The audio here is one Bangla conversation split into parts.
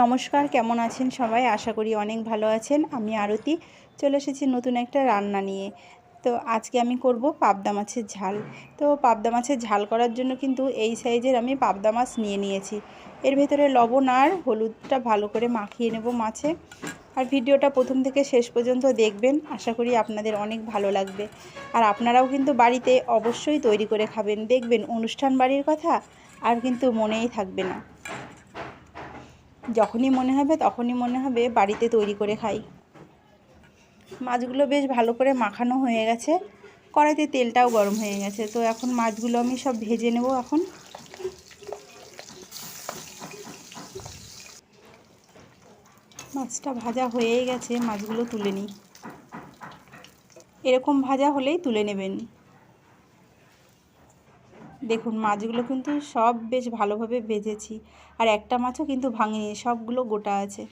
নমস্কার, কেমন আছেন সবাই? আশা করি অনেক ভালো আছেন। আমি আরতি, চলে এসেছি নতুন একটা রান্না নিয়ে। তো আজকে আমি করব পাবদা মাছের ঝাল। তো পাবদা মাছের ঝাল করার জন্য কিন্তু এই সাইজের আমি পাবদা মাছ নিয়ে নিয়েছি। এর ভেতরে লবণ আর হলুদটা ভালো করে মাখিয়ে নেব মাছে। আর ভিডিওটা প্রথম থেকে শেষ পর্যন্ত দেখবেন। আশা করি আপনাদের অনেক ভালো লাগবে। আর আপনারাও কিন্তু বাড়িতে অবশ্যই তৈরি করে খাবেন। দেখবেন, অনুষ্ঠান বাড়ির কথা আর কিন্তু মনেই থাকবে না। যখনই মনে হবে তখনই মনে হবে বাড়িতে তৈরি করে খাই। মাছগুলো বেশ ভালো করে মাখানো হয়ে গেছে। কড়াইতে তেলটাও গরম হয়ে গেছে। তো এখন মাছগুলো আমি সব ভেজে নেব এখন। মাছটা ভাজা হয়েই গেছে, মাছগুলো তুলে নিই। এরকম ভাজা হলেই তুলে নেবেন। দেখুন, মাছগুলো কিন্তু সব বেশ ভালোভাবে ভেজেছি আর একটা মাছও কিন্তু ভাঙিনি, সবগুলো গোটা আছে।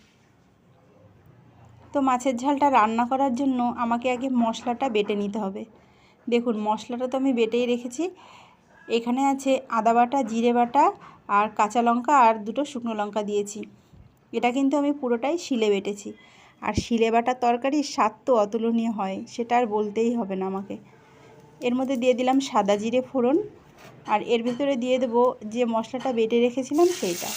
তো মাছের ঝালটা রান্না করার জন্য আমাকে আগে মশলাটা বেটে নিতে হবে। দেখুন, মশলাটা তো আমি বেটেই রেখেছি। এখানে আছে আদা বাটা, জিরে বাটা আর কাঁচা লঙ্কা আর দুটো শুকনো লঙ্কা দিয়েছি। এটা কিন্তু আমি পুরোটাই শিলে বেটেছি। আর শিলে বাটা তরকারির স্বাদ তো অতুলনীয় হয়, সেটা আর বলতেই হবে না আমাকে। এর মধ্যে দিয়ে দিলাম সাদা জিরে ফোড়ন আর এর ভিতরে দিয়ে দেব যে মশলাটা বেটে রেখেছিলাম সেইটা।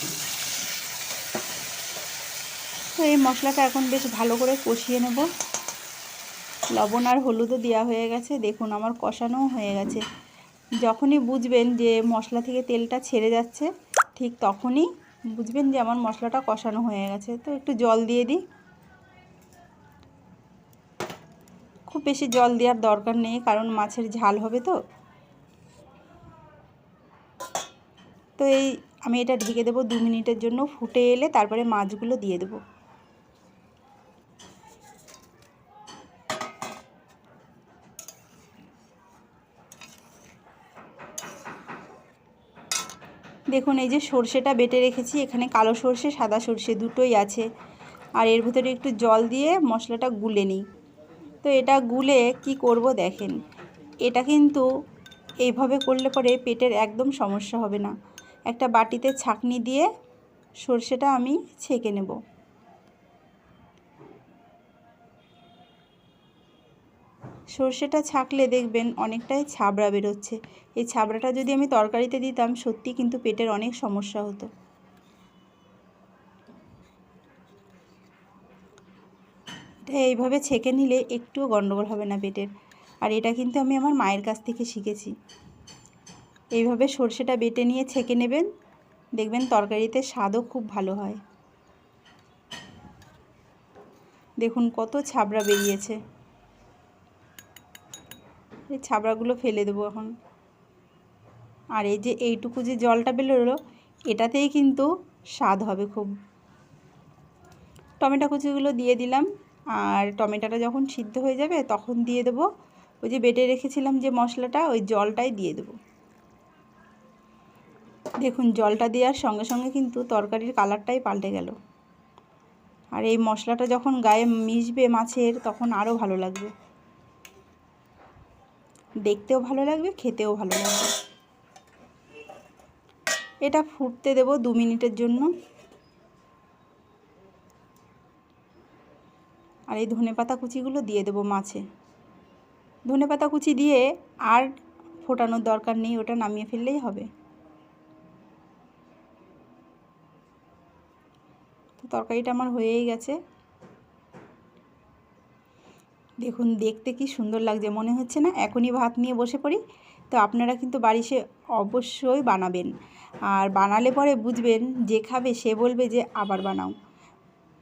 তো এই মশলাটা এখন বেশ ভালো করে কষিয়ে নেব। লবণ আর হলুদও দেওয়া হয়ে গেছে। দেখুন, আমার কষানোও হয়ে গেছে। যখনই বুঝবেন যে মশলা থেকে তেলটা ছেড়ে যাচ্ছে, ঠিক তখনই বুঝবেন যে আমার মশলাটা কষানো হয়ে গেছে। তো একটু জল দিয়ে দিই। খুব বেশি জল দেওয়ার দরকার নেই, কারণ মাছের ঝাল হবে তো। তো এই আমি এটা ঢেকে দেবো দু মিনিটের জন্য ফুটে এলে তারপরে মাছগুলো দিয়ে দেবো। দেখুন, এই যে সর্ষেটা বেটে রেখেছি, এখানে কালো সর্ষে, সাদা সর্ষে দুটোই আছে। আর এর ভিতরে একটু জল দিয়ে মশলাটা গুলে নিই। তো এটা গুলে কি করব দেখেন, এটা কিন্তু এইভাবে করলে পরে পেটের একদম সমস্যা হবে না। একটা বাটিতে ছাকনি দিয়ে সর্ষেটা আমি ছেঁকে নেব। সর্ষেটা ছাকলে দেখবেন অনেকটাই ছাবড়া বেরোচ্ছে। এই ছাবড়াটা যদি আমি তরকারিতে দিতাম, সত্যি কিন্তু পেটের অনেক সমস্যা হতো। এটা এইভাবে ছেঁকে নিলে একটুও গণ্ডগোল হবে না পেটের। আর এটা কিন্তু আমি আমার মায়ের কাছ থেকে শিখেছি। এইভাবে সর্ষেটা বেটে নিয়ে ছেঁকে নেবেন। দেখবেন তরকারিতে স্বাদও খুব ভালো হয়। দেখুন কত ছাবড়া বেরিয়েছে। এই ছাবড়াগুলো ফেলে দেবো এখন। আর এই যে এইটুকু যে জলটা বেরোলো, এটাতেই কিন্তু স্বাদ হবে খুব। টমেটো কুচিগুলো দিয়ে দিলাম। আর টমেটোটা যখন সিদ্ধ হয়ে যাবে, তখন দিয়ে দেবো। ওই যে বেটে রেখেছিলাম যে মশলাটা, ওই জলটাই দিয়ে দেবো। দেখুন, জলটা দেওয়ার সঙ্গে সঙ্গে কিন্তু তরকারির কালারটাই পাল্টে গেল। আর এই মশলাটা যখন গায়ে মিশবে মাছের, তখন আরও ভালো লাগবে। দেখতেও ভালো লাগবে, খেতেও ভালো লাগবে। এটা ফুটতে দেব দু মিনিটের জন্য। আর এই ধনে পাতা কুচিগুলো দিয়ে দেবো মাছে। ধনে পাতা কুচি দিয়ে আর ফোটানোর দরকার নেই, ওটা নামিয়ে ফেললেই হবে। তো তরকারিটা আমার হয়েই গেছে। দেখুন, দেখতে কি সুন্দর লাগছে। মনে হচ্ছে না এখনই ভাত নিয়ে বসে পড়ি। তো আপনারা কিন্তু বাড়ি সে অবশ্যই বানাবেন। আর বানালে পরে বুঝবেন যে খাবে সে বলবে যে আবার বানাও।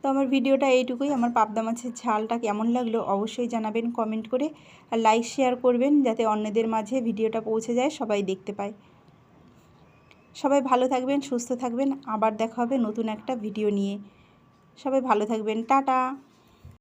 তো আমার ভিডিওটা এইটুকুই। আমার পাবদা মাছের ঝালটা কেমন লাগল অবশ্যই জানাবেন কমেন্ট করে। আর লাইক শেয়ার করবেন যাতে অন্যদের মাঝে ভিডিওটা পৌঁছে যায়, সবাই দেখতে পায়। সবাই ভালো থাকবেন, সুস্থ থাকবেন। আবার দেখা হবে নতুন একটা ভিডিও নিয়ে। সবাই ভালো থাকবেন। টাটা।